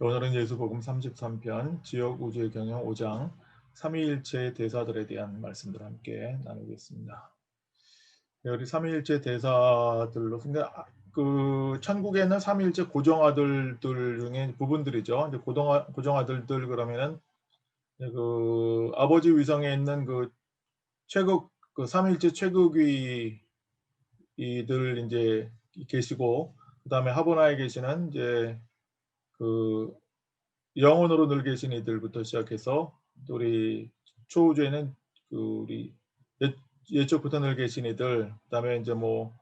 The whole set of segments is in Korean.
오늘은 예수복음 33편 지역 우주의 경영 5장 삼위일체 대사들에 대한 말씀들 함께 나누겠습니다. 네, 우리 삼위일체 대사들로 근데 아, 그 천국에는 삼위일체 고정아들들 중에 부분들이죠. 이제 고정아, 고정아들들 그러면은 그 아버지 위성에 있는 그 최극 그 삼위일체 최극위 이들 이제 계시고 그다음에 하보나에 계시는 이제 그 영혼으로 늘 계신 이들부터 시작해서 또 우리 초우주에는 그 우리 예, 예쪽부터 늘 계신 이들 그다음에 이제 뭐,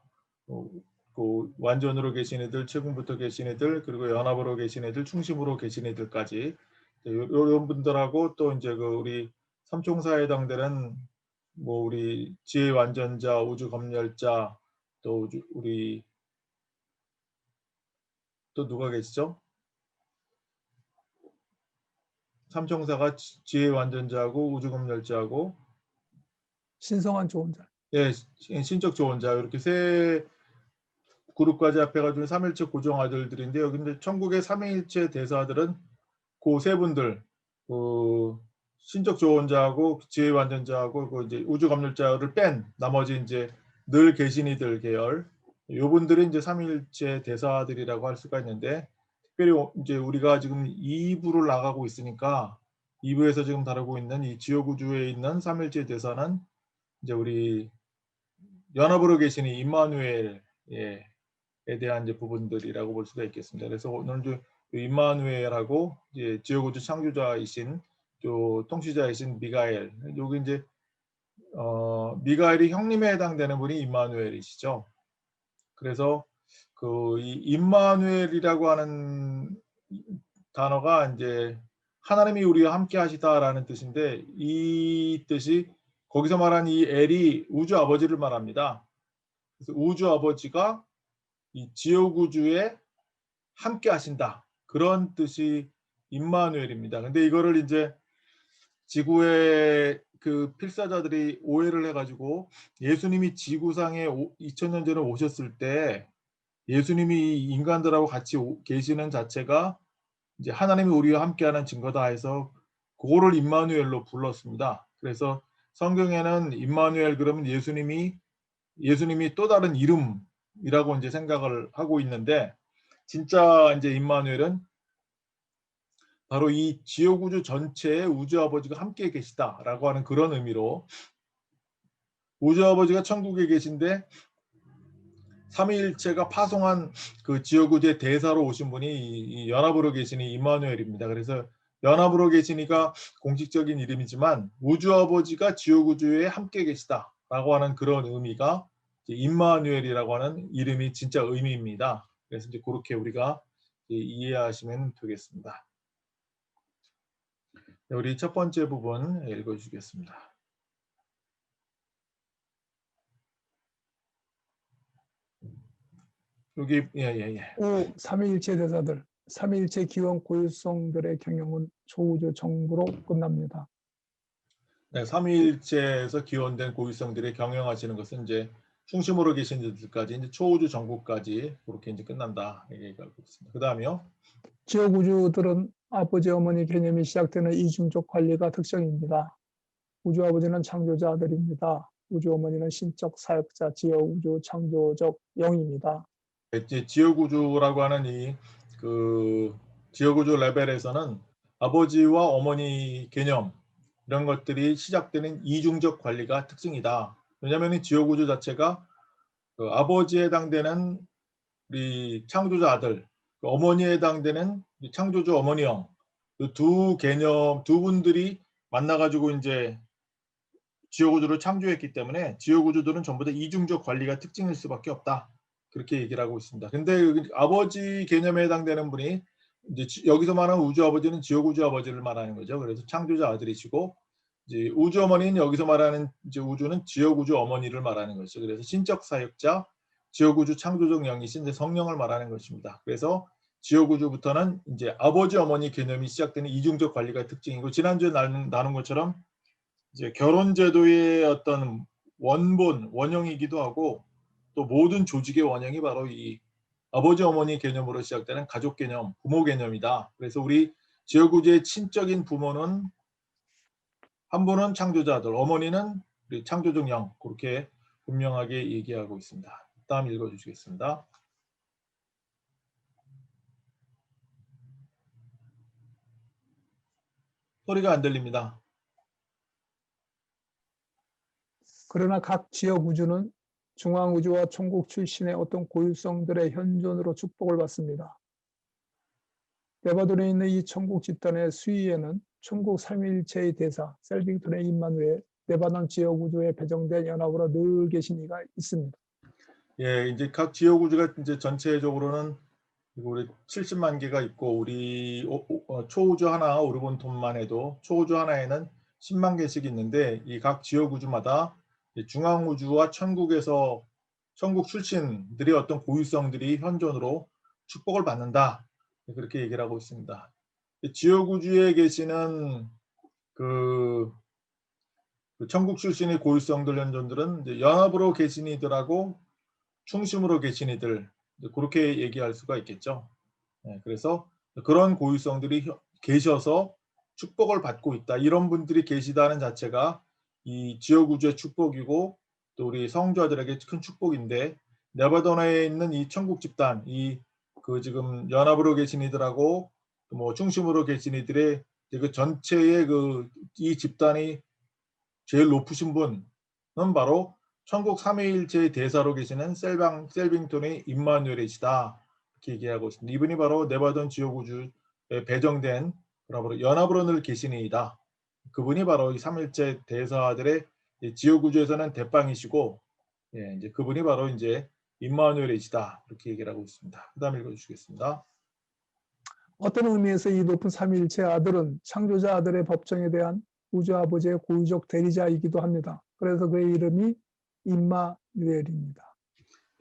뭐, 그 완전으로 계신 이들 최군부터 계신 이들 그리고 연합으로 계신 이들 충심으로 계신 이들까지 이런 분들하고 또 이제 그 우리 삼총사에 해당되는 뭐 우리 지혜 완전자 우주 검열자 또 우주, 우리 또 누가 계시죠? 삼총사가 지혜 완전자하고 우주검열자하고 신성한 좋은 자. 예 신적 조언자 이렇게 세 그룹까지 합해가지고 삼일체 고정 아들들인데 여기 이제 천국의 삼일체 대사들은 그 세 분들 그 신적 조언자하고 지혜 완전자하고 그 이제 우주 검열자를 뺀 나머지 이제 늘 계신 이들 계열 요분들이 이제 삼일체 대사들이라고 할 수가 있는데 특별히 이제 우리가 지금 2부를 나가고 있으니까 2부에서 지금 다루고 있는 이 지옥우주에 있는 삼일체 대사는 이제 우리 연합으로 계시는 임마누엘에 대한 이제 부분들이라고 볼 수가 있겠습니다. 그래서 오늘 임마누엘하고 이제 지옥우주 창조자이신 또 통치자이신 미가엘 여기 이제 어, 미가엘이 형님에 해당되는 분이 임마누엘이시죠. 그래서 그 임마누엘이라고 하는 단어가 이제 하나님이 우리와 함께 하시다라는 뜻인데 이 뜻이 거기서 말한 이 엘이 우주 아버지를 말합니다. 그래서 우주 아버지가 이 지옥 우주에 함께 하신다. 그런 뜻이 임마누엘입니다. 근데 이거를 이제 지구의 그 필사자들이 오해를 해가지고 예수님이 지구상에 2000년 전에 오셨을 때 예수님이 인간들하고 같이 계시는 자체가 이제 하나님이 우리와 함께하는 증거다 해서 그거를 임마누엘로 불렀습니다. 그래서 성경에는 임마누엘 그러면 예수님이 예수님이 또 다른 이름이라고 이제 생각을 하고 있는데 진짜 이제 임마누엘은 바로 이 지옥 우주 전체에 우주 아버지가 함께 계시다라고 하는 그런 의미로 우주 아버지가 천국에 계신데 삼위일체가 파송한 그 우주의 대사로 오신 분이 연합으로 계시니 임마누엘입니다. 그래서 연합으로 계시니까 공식적인 이름이지만 우주 아버지가 지옥 우주에 함께 계시다라고 하는 그런 의미가 임마누엘이라고 하는 이름이 진짜 의미입니다. 그래서 이제 그렇게 우리가 이해하시면 되겠습니다. 네, 우리 첫 번째 부분 읽어주겠습니다. 여기 예예 예, 예. 오 삼위일체 대사들, 삼위일체 기원 고유성들의 경영은 초우주 정부로 끝납니다. 네, 삼위일체에서 기원된 고유성들이 경영하시는 것은 이제 중심으로 계신 이들까지 이제 초우주 정국까지 그렇게 이제 끝난다 얘기가 있습니다. 그 다음이요. 지역 우주들은 아버지 어머니 개념이 시작되는 이중적 관리가 특성입니다. 우주 아버지는 창조자 아들입니다. 우주 어머니는 신적 사역자, 지역 우주 창조적 영입니다. 이제 지역 우주라고 하는 이 그 지역 우주 레벨에서는 아버지와 어머니 개념 이런 것들이 시작되는 이중적 관리가 특징이다. 왜냐하면 지역 우주 자체가 그 아버지에 해당되는 우리 창조자 아들, 그 어머니에 해당되는 창조주 어머니형 그 두 개념 두 분들이 만나가지고 이제 지역 우주를 창조했기 때문에 지역 우주들은 전부 다 이중적 관리가 특징일 수밖에 없다. 그렇게 얘기를 하고 있습니다. 근데 아버지 개념에 해당되는 분이 이제 여기서 말하는 우주 아버지는 지옥 우주 아버지를 말하는 거죠. 그래서 창조자 아들이시고 이제 우주 어머니는 여기서 말하는 이제 우주는 지옥 우주 어머니를 말하는 것이죠. 그래서 신적 사역자, 지옥 우주 창조적 영이신 이제 성령을 말하는 것입니다. 그래서 지옥 우주부터는 이제 아버지 어머니 개념이 시작되는 이중적 관리가 특징이고 지난주에 나눈, 나눈 것처럼 이제 결혼 제도의 어떤 원본 원형이기도 하고 또 모든 조직의 원형이 바로 이 아버지 어머니 개념으로 시작되는 가족 개념, 부모 개념이다. 그래서 우리 지역구조의 친적인 부모는 한 분은 창조자들, 어머니는 우리 창조적 영 그렇게 분명하게 얘기하고 있습니다. 다음 읽어주시겠습니다. 소리가 안 들립니다. 그러나 각 지역 우주는 중앙 우주와 천국 출신의 어떤 고유성들의 현존으로 축복을 받습니다. 네바돈에 있는 이 천국 집단의 수위에는 천국 삼위일체의 대사 셀빙턴의 임마누엘 네바논 지역 우주에 배정된 연합으로 늘 계신 이가 있습니다. 예, 이제 각 지역 우주가 이제 전체적으로는 우리 70만 개가 있고 우리 어, 초우주 하나 오르본톤만 해도 초우주 하나에는 10만 개씩 있는데 이 각 지역 우주마다 이 중앙 우주와 천국에서 천국 출신들의 어떤 고유성들이 현존으로 축복을 받는다 그렇게 얘기를 하고 있습니다. 이 지역 우주에 계시는 그, 그 천국 출신의 고유성들 현존들은 연합으로 계신 이들하고 충심으로 계신 이들 그렇게 얘기할 수가 있겠죠. 네, 그래서 그런 고유성들이 혀- 계셔서 축복을 받고 있다. 이런 분들이 계시다는 자체가 이 지역 우주의 축복이고 또 우리 성도들에게 큰 축복인데 네바도나에 있는 이 천국 집단, 이 그 지금 연합으로 계신 이들하고 또뭐 중심으로 계신 이들의 그 전체의 그 이 집단이 제일 높으신 분은 바로 천국 삼위일체의 대사로 계시는 셀방 셀빙톤의 임마누엘이시다 이렇게 얘기하고 있습니다. 이분이 바로 네바돈 지역 우주에 배정된 연합으로 늘 계시니이다. 그분이 바로 이 삼일체 대사들의 이 지역 우주에서는 대빵이시고, 예, 이제 그분이 바로 이제 임마누엘이시다 이렇게 얘기를 하고 있습니다. 그다음 읽어주시겠습니다. 어떤 의미에서 이 높은 삼위일체 아들은 창조자 아들의 법정에 대한 우주 아버지의 고유적 대리자이기도 합니다. 그래서 그의 이름이 임마누엘입니다.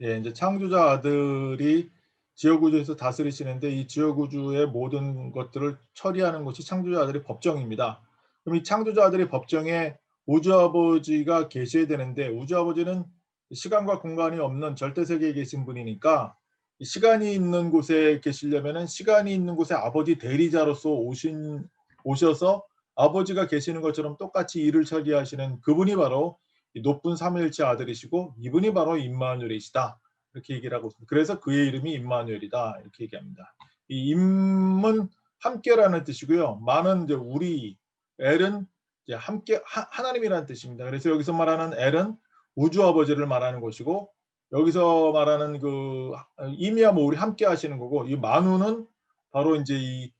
예, 이제 창조자 아들이 지역 우주에서 다스리시는데 이 지역 우주의 모든 것들을 처리하는 것이 창조자 아들의 법정입니다. 그럼 이 창조자 아들의 법정에 우주 아버지가 계셔야 되는데 우주 아버지는 시간과 공간이 없는 절대 세계에 계신 분이니까 이 시간이 있는 곳에 계시려면은 시간이 있는 곳에 아버지 대리자로서 오신 오셔서 아버지가 계시는 것처럼 똑같이 일을 처리하시는 그분이 바로 이 높은 삼일체 아들이시고 이분이 바로 임마누엘이시다 이렇게 얘기를 하고 있습니다. 그래서 그의 이름이 임마누엘이다 이렇게 얘기합니다. 이 임은 함께라는 뜻이고요. 만은 이제 우리 엘은 이제 함께 하, 하나님이라는 뜻입니다. 그래서 여기서 말하는 엘은 우주 아버지를 말하는 것이고 여기서 말하는 그 임이야 뭐 우리 함께 하시는 거고 이 만우는 바로 이제 이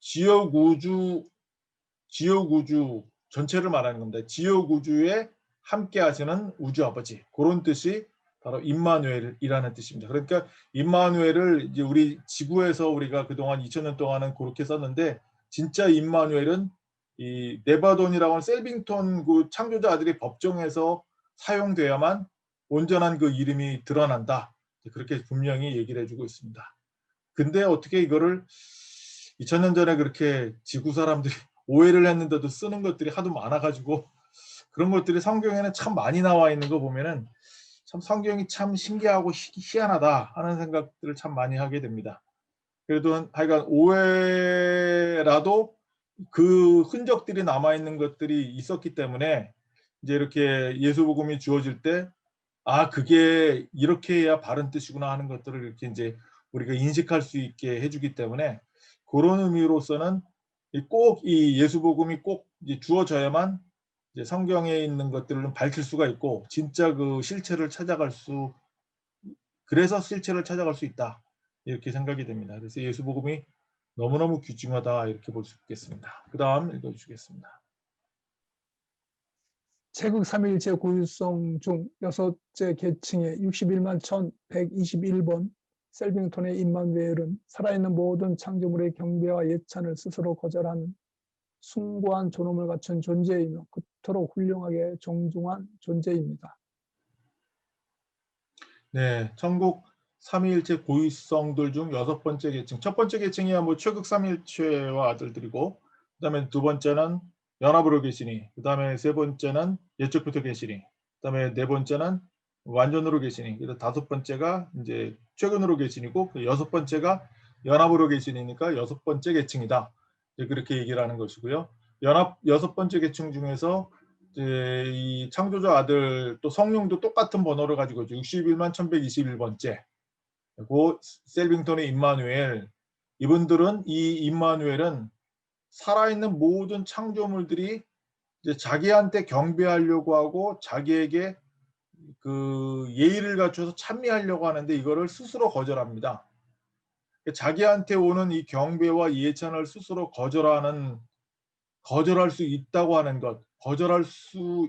지역 우주 지역 우주 전체를 말하는 겁니다. 지역 우주에 함께 하시는 우주 아버지 그런 뜻이 바로 임마누엘이라는 뜻입니다. 그러니까 임마누엘을 이제 우리 지구에서 우리가 그동안 2000년 동안은 그렇게 썼는데 진짜 임마누엘은 이 네바돈이라고 하는 셀빙턴 그 창조자 아들이 법정에서 사용돼야만 온전한 그 이름이 드러난다. 그렇게 분명히 얘기를 해주고 있습니다. 근데 어떻게 이거를 2000년 전에 그렇게 지구 사람들이 오해를 했는데도 쓰는 것들이 하도 많아가지고 그런 것들이 성경에는 참 많이 나와 있는 거 보면은 참 성경이 참 신기하고 희- 희한하다 하는 생각들을 참 많이 하게 됩니다. 그래도 하여간 오해라도 그 흔적들이 남아 있는 것들이 있었기 때문에 이제 이렇게 예수 복음이 주어질 때 아 그게 이렇게 해야 바른 뜻이구나 하는 것들을 이렇게 이제 우리가 인식할 수 있게 해주기 때문에 그런 의미로서는 꼭 이 예수 복음이 꼭 이제 주어져야만 이제 성경에 있는 것들을 밝힐 수가 있고 진짜 그 실체를 찾아갈 수 그래서 실체를 찾아갈 수 있다 이렇게 생각이 됩니다. 그래서 예수 복음이 너무너무 귀중하다 이렇게 볼 수 있겠습니다. 그 다음 읽어주시겠습니다. 체극 삼위일체 고유성 중 여섯째 계층의 61만 1121번 셀빙톤의 임마누엘은 살아있는 모든 창조물의 경배와 예찬을 스스로 거절하는 숭고한 존엄을 갖춘 존재이며 그토록 훌륭하게 정중한 존재입니다. 네, 천국 삼위일체 고유성들 중 여섯 번째 계층. 첫 번째 계층이야 뭐 최극 삼위일체와 아들들이고, 그다음에 두 번째는 연합으로 계시니, 그다음에 세 번째는 예적부터 계시니, 그다음에 네 번째는 완전으로 계시니, 그래서 다섯 번째가 이제 최근으로 계신이고 그 여섯 번째가 연합으로 계신이니까 여섯 번째 계층이다. 그렇게 얘기를 하는 것이고요. 연합 여섯 번째 계층 중에서 이 창조자 아들 또 성령도 똑같은 번호를 가지고 있죠. 61만 1121번째. 그리고 셀빙턴의 임마누엘 이분들은 이 임마누엘은 살아있는 모든 창조물들이 자기한테 경배하려고 하고 자기에게 그 예의를 갖춰서 찬미하려고 하는데 이거를 스스로 거절합니다. 자기한테 오는 이 경배와 예찬을 스스로 거절하는 거절할 수 있다고 하는 것, 거절할 수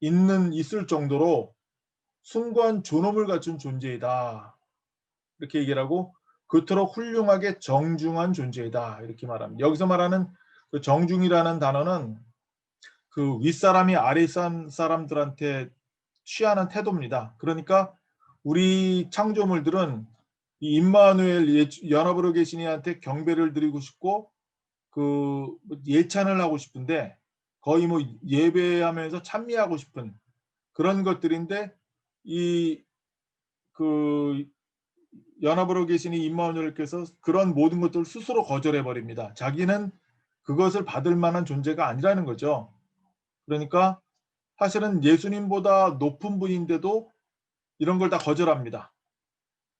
있는 있을 정도로 숭고한 존엄을 갖춘 존재이다. 이렇게 얘기를 하고 그토록 훌륭하게 정중한 존재이다. 이렇게 말합니다. 여기서 말하는 그 정중이라는 단어는 그 윗사람이 아랫사람 사람들한테 취하는 태도입니다. 그러니까 우리 창조물들은 이 임마누엘 예- 연합으로 계시니한테 경배를 드리고 싶고 그 예찬을 하고 싶은데 거의 뭐 예배하면서 찬미하고 싶은 그런 것들인데 이 그 연합으로 계시니 임마누엘께서 그런 모든 것들을 스스로 거절해 버립니다. 자기는 그것을 받을 만한 존재가 아니라는 거죠. 그러니까 사실은 예수님보다 높은 분인데도 이런 걸 다 거절합니다.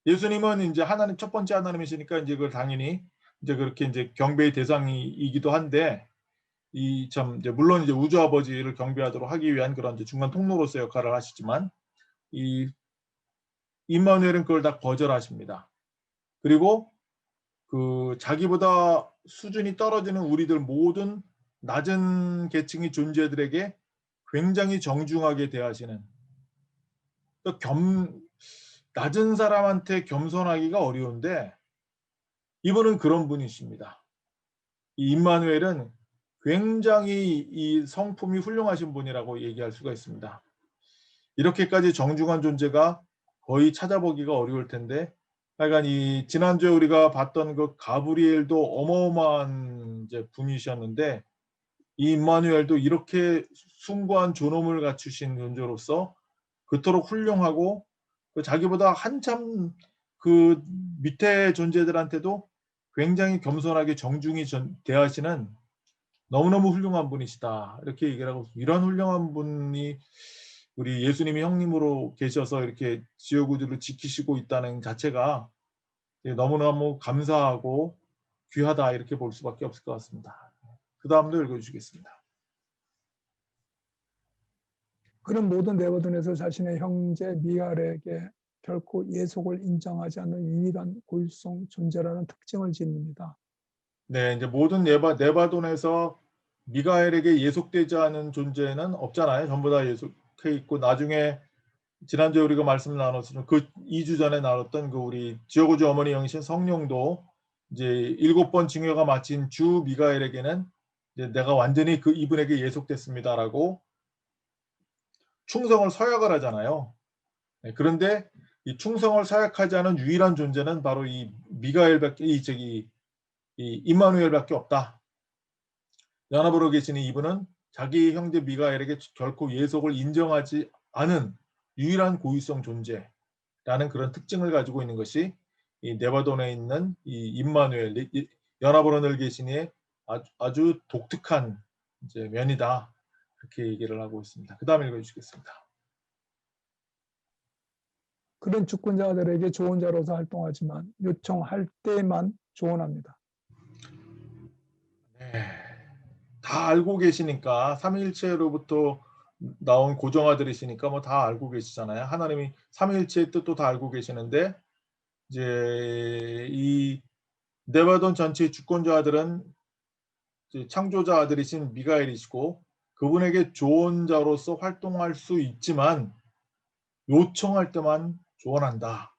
예수님은 이제 하나님 첫 번째 하나님이시니까 이제 그걸 당연히 이제 그렇게 이제 경배의 대상이기도 한데 이 참 이제 물론 이제 우주 아버지를 경배하도록 하기 위한 그런 이제 중간 통로로서 역할을 하시지만 이 임마누엘은 그걸 다 거절하십니다. 그리고 그 자기보다 수준이 떨어지는 우리들 모든 낮은 계층의 존재들에게 굉장히 정중하게 대하시는 또겸 낮은 사람한테 겸손하기가 어려운데 이분은 그런 분이십니다. 이 임마누엘은 굉장히 이 성품이 훌륭하신 분이라고 얘기할 수가 있습니다. 이렇게까지 정중한 존재가 거의 찾아보기가 어려울 텐데 하여간 이 지난주에 우리가 봤던 그 가브리엘도 어마어마한 이제 분이셨는데 이 임마누엘도 이렇게 숭고한 존엄을 갖추신 존재로서 그토록 훌륭하고 그 자기보다 한참 그 밑에 존재들한테도 굉장히 겸손하게 정중히 전- 대하시는 너무너무 훌륭한 분이시다. 이렇게 얘기를 하고 이런 훌륭한 분이 우리 예수님이 형님으로 계셔서 이렇게 지옥우주를 지키시고 있다는 자체가 너무너무 감사하고 귀하다 이렇게 볼 수밖에 없을 것 같습니다. 그 다음도 읽어주시겠습니다. 그런 모든 네버든에서 자신의 형제 미갈에게 결코 예속을 인정하지 않는 유일한 고유성 존재라는 특징을 지닙니다. 네, 이제 모든 네바, 네바돈에서 미가엘에게 예속되지 않은 존재는 없잖아요. 전부 다 예속 해 있고 나중에 지난주에 우리가 말씀 나눴던 그 2주 전에 나눴던 그 우리 지오고주 어머니 영신 성령도 이제 일곱 번 징여가 마친 주 미가엘에게는 내가 완전히 그 이분에게 예속됐습니다라고 충성을 서약을 하잖아요. 네, 그런데 이 충성을 서약하지 않은 유일한 존재는 바로 이 미가엘밖에 이 저기 이 임마누엘밖에 없다. 연합으로 계시는 이분은 자기 형제 미가엘에게 결코 예속을 인정하지 않은 유일한 고유성 존재라는 그런 특징을 가지고 있는 것이 이 네바돈에 있는 이 임마누엘 늘 계시니의 아주, 아주 독특한 이제 면이다. 그렇게 얘기를 하고 있습니다. 그 다음 읽어주시겠습니다. 그런 주권자들에게 조언자로서 활동하지만 요청할 때만 조언합니다. 네. 다 알고 계시니까 삼위일체로부터 나온 고정아들이시니까 뭐 다 알고 계시잖아요. 하나님이 삼위일체의 뜻도 다 알고 계시는데 이제 이 네바돈 전체의 주권자들은 창조자 아들이신 미가엘이시고 그분에게 조언자로서 활동할 수 있지만 요청할 때만 조언한다.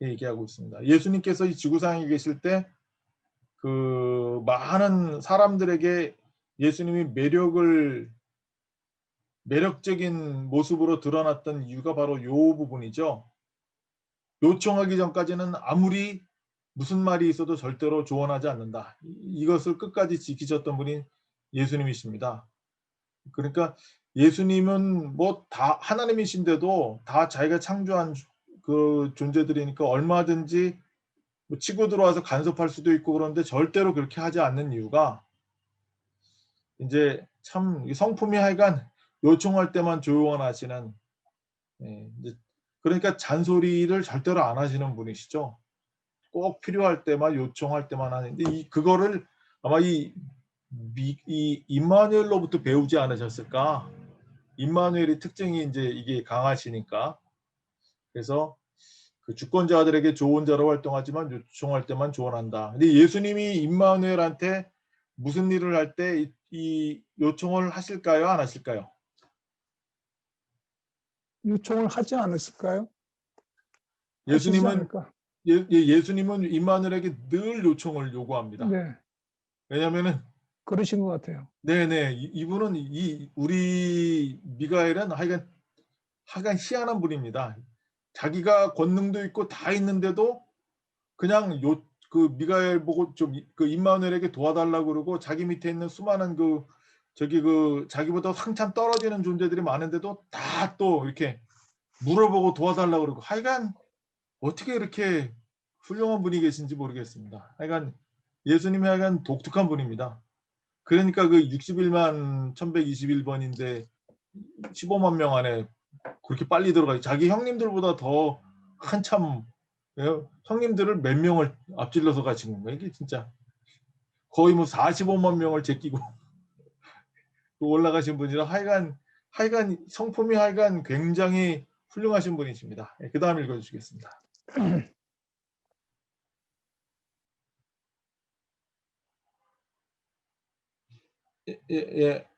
얘기하고 있습니다. 예수님께서 이 지구상에 계실 때 그 많은 사람들에게 예수님이 매력을 매력적인 모습으로 드러났던 이유가 바로 요 부분이죠. 요청하기 전까지는 아무리 무슨 말이 있어도 절대로 조언하지 않는다. 이- 이것을 끝까지 지키셨던 분이 예수님이십니다. 그러니까 예수님은 뭐 다 하나님이신데도 다 자기가 창조한 그 존재들이니까 얼마든지 뭐 치고 들어와서 간섭할 수도 있고 그런데 절대로 그렇게 하지 않는 이유가 이제 참이 성품이 하여간 요청할 때만 조용하시는 예, 이제 그러니까 잔소리를 절대로 안 하시는 분이시죠. 꼭 필요할 때만 요청할 때만 하는데 이 그거를 아마 이, 미, 이 임마누엘로부터 배우지 않으셨을까? 임마누엘의 특징이 이제 이게 강하시니까 그래서 그 주권자들에게 조언자로 활동하지만 요청할 때만 조언한다. 근데 예수님이 임마누엘한테 무슨 일을 할 때 이 요청을 하실까요? 안 하실까요? 요청을 하지 않았을까요? 예수님은? 예, 예, 예 수님은 임마누엘에게 늘 요청을 요구합니다. 네, 왜냐하면은 그러신 것 같아요. 네네 이- 이분은 이 우리 미가엘은 하여간 하여간 희한한 분입니다. 자기가 권능도 있고 다 있는데도 그냥 요 그 미가엘 보고 좀 그 임마누엘에게 도와달라고 그러고 자기 밑에 있는 수많은 그 저기 그 자기보다 한참 떨어지는 존재들이 많은데도 다 또 이렇게 물어보고 도와달라고 그러고 하여간 어떻게 이렇게 훌륭한 분이 계신지 모르겠습니다. 하여간 예수님이 하여간 독특한 분입니다. 그러니까 그 61만 1121번인데 15만 명 안에 그렇게 빨리 들어가 자기 형님들보다 더 한참 예, 형님들을 몇 명을 앞질러서 가신 건가 이게 진짜 거의 뭐 45만 명을 제끼고 올라가신 분이라 하여간 하여간 성품이 하여간 굉장히 훌륭하신 분이십니다. 그 다음 읽어주시겠습니다. 예, 예,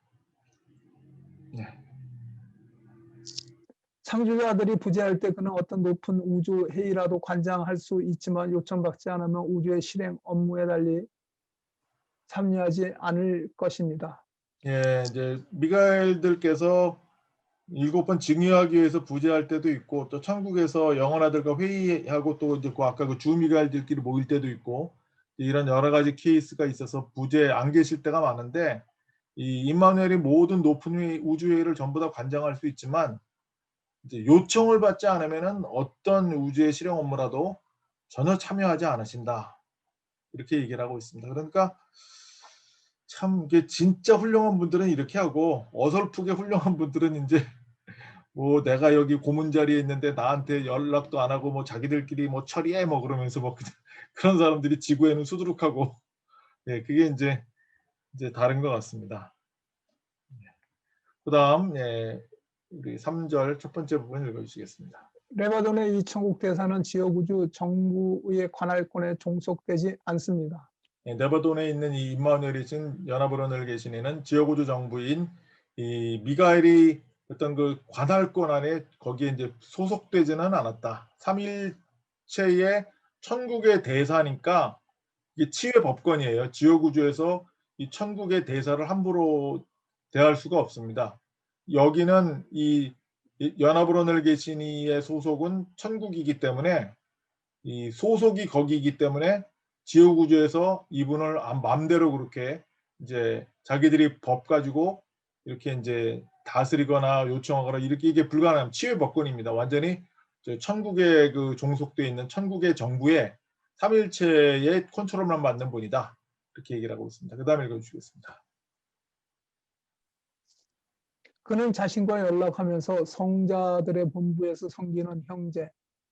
창조자들이 부재할 때 그는 어떤 높은 우주 회의라도 관장할 수 있지만 요청받지 않으면 우주의 실행 업무에 달리 참여하지 않을 것입니다. 예, 이제 미가엘들께서 일곱 번 증여하기 위해서 부재할 때도 있고 또 천국에서 영원 아들과 회의하고 또 이제 그 아까 그 주미가엘들끼리 모일 때도 있고 이런 여러 가지 케이스가 있어서 부재 안 계실 때가 많은데 이 임마누엘이 모든 높은 우주 회의를 전부 다 관장할 수 있지만 요청을 받지 않으면은 어떤 우주의 실행 업무라도 전혀 참여하지 않으신다 이렇게 얘기를 하고 있습니다. 그러니까 참 이게 진짜 훌륭한 분들은 이렇게 하고 어설프게 훌륭한 분들은 이제 뭐 내가 여기 고문 자리에 있는데 나한테 연락도 안 하고 뭐 자기들끼리 뭐 처리해 뭐 그러면서 뭐 그- 그런 사람들이 지구에는 수두룩하고 예 그게 이제 이제 다른 것 같습니다. 그다음 예 우리 3절 첫 번째 부분 읽어주시겠습니다. 레바논의 이 천국 대사는 지역 우주 정부의 관할권에 종속되지 않습니다. 예, 네바돈에 있는 이 임마누엘이 지금 연합으로 계신 이는 지역우주 정부인 이 미가엘이 어떤 그 관할권 안에 거기에 이제 소속되지는 않았다. 삼일체의 천국의 대사니까 이게 치외 법권이에요. 지역우주에서 이 천국의 대사를 함부로 대할 수가 없습니다. 여기는 이 연합으로 계신 이의 소속은 천국이기 때문에 이 소속이 거기이기 때문에 지옥 우주에서 이분을 안- 마음대로 그렇게 이제 자기들이 법 가지고 이렇게 이제 다스리거나 요청하거나 이렇게 이게 불가능한 치외 법권입니다. 완전히 저 천국에 그 종속돼 있는 천국의 정부의 삼일체의 컨트롤만 받는 분이다. 이렇게 얘기를 하고 있습니다. 그 다음에 읽어주시겠습니다. 그는 자신과 연락하면서 성자들의 본부에서 섬기는 형제,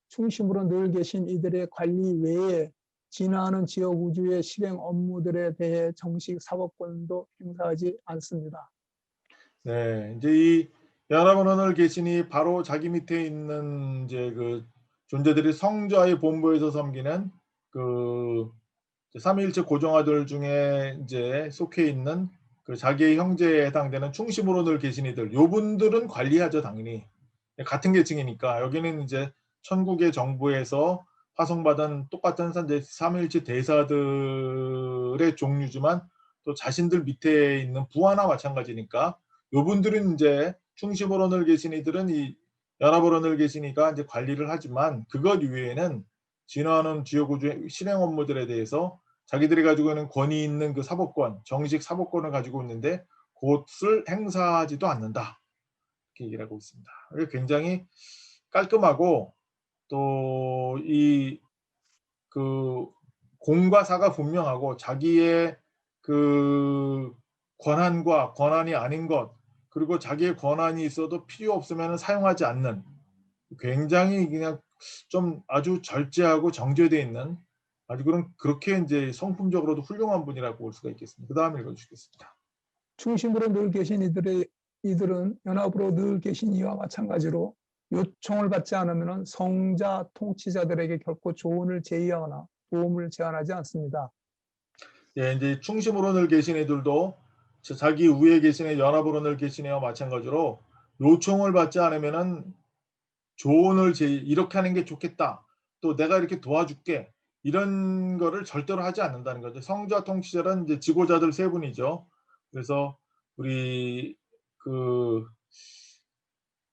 중심으로 늘 계신 이들의 관리 외에 진화하는 지역 우주의 실행 업무들에 대해 정식 사법권도 행사하지 않습니다. 네, 이제 이 연합원을 계시니 바로 자기 밑에 있는 이제 그 존재들이 성자의 본부에서 섬기는 그 삼위일체 고정아들 중에 이제 속해 있는 그 자기의 형제에 해당되는 충심으로 늘 계신 이들, 요분들은 관리하죠 당연히. 같은 계층이니까. 여기는 이제 천국의 정부에서 파송받은 똑같은 삼위일체 대사들의 종류지만 또 자신들 밑에 있는 부하나 마찬가지니까. 요분들은 이제 충심으로 늘 계신 이들은 이 연합으로 늘 계시니까 이제 관리를 하지만 그것 이외에는 진화하는 지역우주 실행 업무들에 대해서 자기들이 가지고 있는 권위 있는 그 사법권, 정식 사법권을 가지고 있는데 그것을 행사하지도 않는다. 이렇게 얘기를 하고 있습니다. 굉장히 깔끔하고 또 이 그 공과 사가 분명하고 자기의 그 권한과 권한이 아닌 것 그리고 자기의 권한이 있어도 필요 없으면 사용하지 않는 굉장히 그냥 좀 아주 절제하고 정제되어 있는 아주 그런 그렇게 이제 성품적으로도 훌륭한 분이라고 볼 수가 있겠습니다. 그 다음에 읽어주시겠습니다. 중심으로 늘 계신 이들의 이들은 연합으로 늘 계신 이와 마찬가지로 요청을 받지 않으면 성자 통치자들에게 결코 조언을 제의하거나 도움을 제안하지 않습니다. 예, 이제 충심으로 늘 계신 이들도 자- 자기 위에 계신 애 연합으로 늘 계신 애와 마찬가지로 요청을 받지 않으면은 조언을 제 이렇게 하는 게 좋겠다. 또 내가 이렇게 도와줄게. 이런 거를 절대로 하지 않는다는 거죠. 성자 통치자는 이제 지도자들 세 분이죠. 그래서 우리 그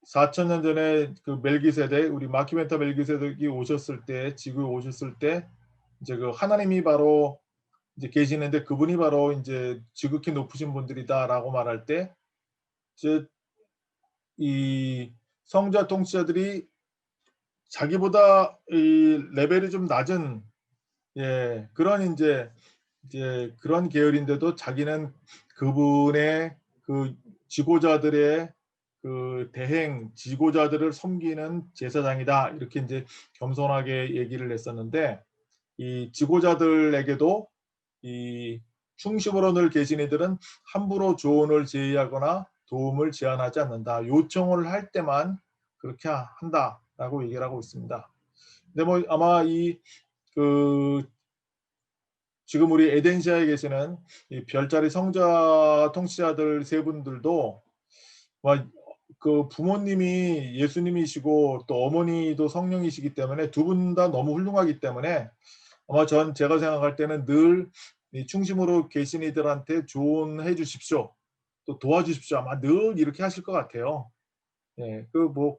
4천 년 전에 그 멜기세덱 우리 마키멘타 멜기세덱이 오셨을 때 지구에 오셨을 때 이제 그 하나님이 바로 이제 계시는데 그분이 바로 이제 지극히 높으신 분들이다라고 말할 때 이제 이 성자 통치자들이 자기보다 이 레벨이 좀 낮은 예 그런 이제 이제 그런 계열인데도 자기는 그분의 그 지고자들의 그 대행 지고자들을 섬기는 제사장이다 이렇게 이제 겸손하게 얘기를 했었는데 이 지고자들에게도 이 충심으로 늘 계신 이들은 함부로 조언을 제의하거나 도움을 제안하지 않는다. 요청을 할 때만 그렇게 한다라고 얘기를 하고 있습니다. 근데 뭐 아마 이 그 지금 우리 에덴시아에 계시는 이 별자리 성자 통치자들 세 분들도 그 부모님이 예수님이시고 또 어머니도 성령이시기 때문에 두 분 다 너무 훌륭하기 때문에 아마 전 제가 생각할 때는 늘이 충심으로 계신 이들한테 조언해 주십시오. 또 도와주십시오. 아마 늘 이렇게 하실 것 같아요. 예, 그뭐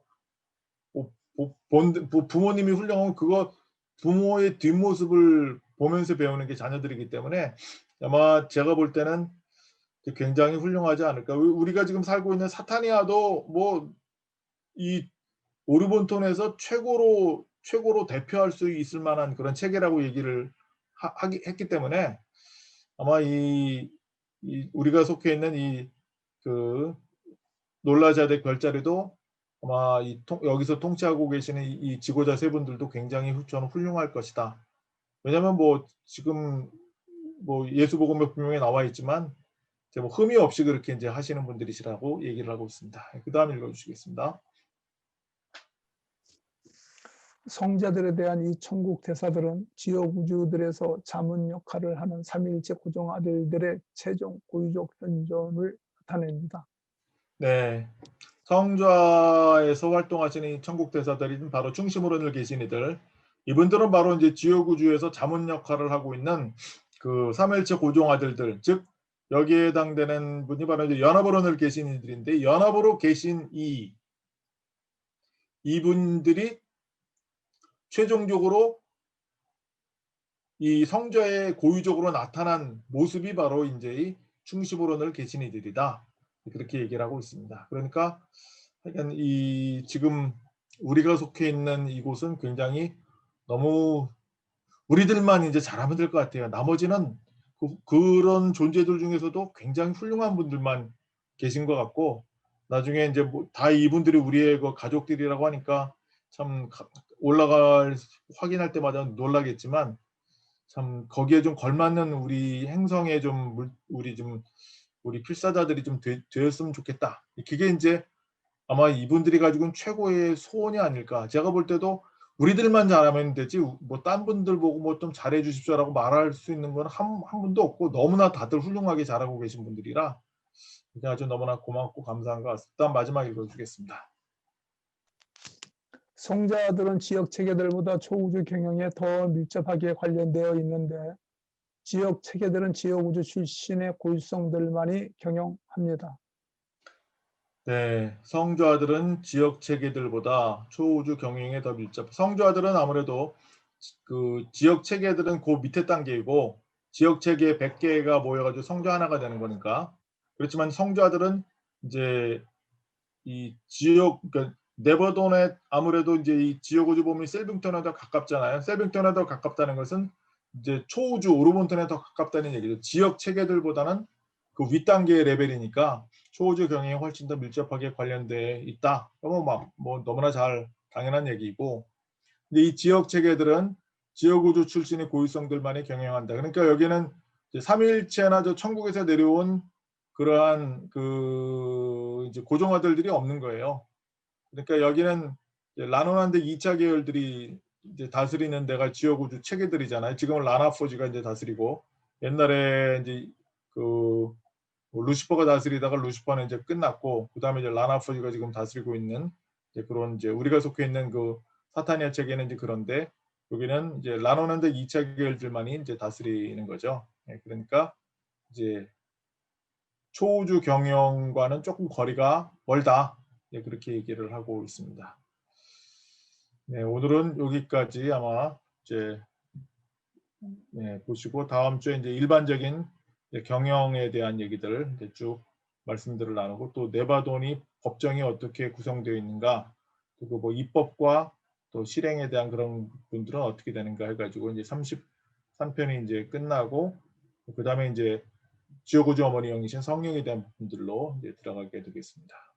부모님이 훌륭하면 그거 부모의 뒷모습을 보면서 배우는 게 자녀들이기 때문에 아마 제가 볼 때는 굉장히 훌륭하지 않을까. 우리가 지금 살고 있는 사타니아도 뭐 이 오르본톤에서 최고로 최고로 대표할 수 있을 만한 그런 체계라고 얘기를 하, 하기, 했기 때문에 아마 이, 이 우리가 속해 있는 이 그 놀라자대 별자리도 아마 이 통, 여기서 통치하고 계시는 이, 이 지고자 세 분들도 굉장히 후- 저는 훌륭할 것이다. 왜냐하면 뭐 지금 뭐 예수복음에 분명히 나와 있지만 이제 뭐 흠이 없이 그렇게 이제 하시는 분들이시라고 얘기를 하고 있습니다. 그 다음 읽어주시겠습니다. 성자들에 대한 이 천국 대사들은 지역 우주들에서 자문 역할을 하는 삼일체 고정 아들들의 최종 고유적 현존을 나타냅니다. 네. 성좌에서 활동하시는 이 천국 대사들이 바로 중심으로 늘 계신 이들. 이분들은 바로 이제 지역 우주에서 자문 역할을 하고 있는 그 삼일체 고종 아들들, 즉 여기에 해당되는 분이 바로 이제 연합으로 늘 계신 이들인데 연합으로 계신 이 이분들이 최종적으로 이 성자의 고유적으로 나타난 모습이 바로 이제 이 충심으로 늘 계신 이들이다. 그렇게 얘기를 하고 있습니다. 그러니까 하여간 이 지금 우리가 속해 있는 이곳은 굉장히 너무 우리들만 이제 잘하면 될 것 같아요. 나머지는 그, 그런 존재들 중에서도 굉장히 훌륭한 분들만 계신 것 같고 나중에 이제 뭐 다 이분들이 우리의 그 가족들이라고 하니까 참 가- 올라갈 확인할 때마다 놀라겠지만 참 거기에 좀 걸맞는 우리 행성에 좀 물- 우리 좀 우리 필사자들이 좀 되, 되었으면 좋겠다. 그게 이제 아마 이분들이 가지고는 최고의 소원이 아닐까. 제가 볼 때도 우리들만 잘하면 되지 뭐 딴 분들 보고 뭐 좀 잘해 주십시오라고 말할 수 있는 건한 한 분도 없고 너무나 다들 훌륭하게 잘하고 계신 분들이라 아주 너무나 고맙고 감사한 것 같습니다. 마지막 읽어주겠습니다. 성자들은 지역 체계들보다 초우주 경영에 더 밀접하게 관련되어 있는데 지역 체계들은 지역 우주 출신의 고유성들만이 경영합니다. 네, 성좌들은 지역 체계들보다 초우주 경영에 더 밀접. 성좌들은 아무래도 그 지역 체계들은 그 밑에 단계이고 지역 체계 100개가 모여가지고 성좌 하나가 되는 거니까. 그렇지만 성좌들은 이제 이 지역 그러니까 네버돈에 아무래도 이제 이 지역 우주 범위 셀빙턴에 더 가깝잖아요. 셀빙턴에 더 가깝다는 것은 이제 초우주 오르몬턴에 더 가깝다는 얘기죠. 지역 체계들보다는 그 윗단계의 레벨이니까 초우주 경영에 훨씬 더 밀접하게 관련돼 있다. 그러면 막뭐 너무나 잘 당연한 얘기고. 근데 이 지역 체계들은 지역 우주 출신의 고유성들만이 경영한다. 그러니까 여기는 삼일체나 저 천국에서 내려온 그러한 그 이제 고종아들들이 없는 거예요. 그러니까 여기는 라노난데 2차 계열들이 이제 다스리는 데가 지역우주 체계들이잖아요. 지금은 라나포지가 이제 다스리고 옛날에 이제 그뭐 루시퍼가 다스리다가 루시퍼는 이제 끝났고 그다음에 이제 라나포지가 지금 다스리고 있는 이제 그런 이제 우리가 속해 있는 그 사타니아 체계는 이제 그런데 여기는 이제 라노난데 2차 계열들만이 이제 다스리는 거죠. 예, 그러니까 이제 초우주 경영과는 조금 거리가 멀다. 예, 그렇게 얘기를 하고 있습니다. 네, 오늘은 여기까지 아마 이제 네, 보시고 다음 주에 이제 일반적인 이제 경영에 대한 얘기들 이제 쭉 말씀들을 나누고 또 네바돈이 법정이 어떻게 구성되어 있는가 그리고 뭐 입법과 또 실행에 대한 그런 분들은 어떻게 되는가 해가지고 이제 33편이 이제 끝나고 그 다음에 이제 지오고주 어머니 형이신 성령에 대한 부분들로 이제 들어가게 되겠습니다.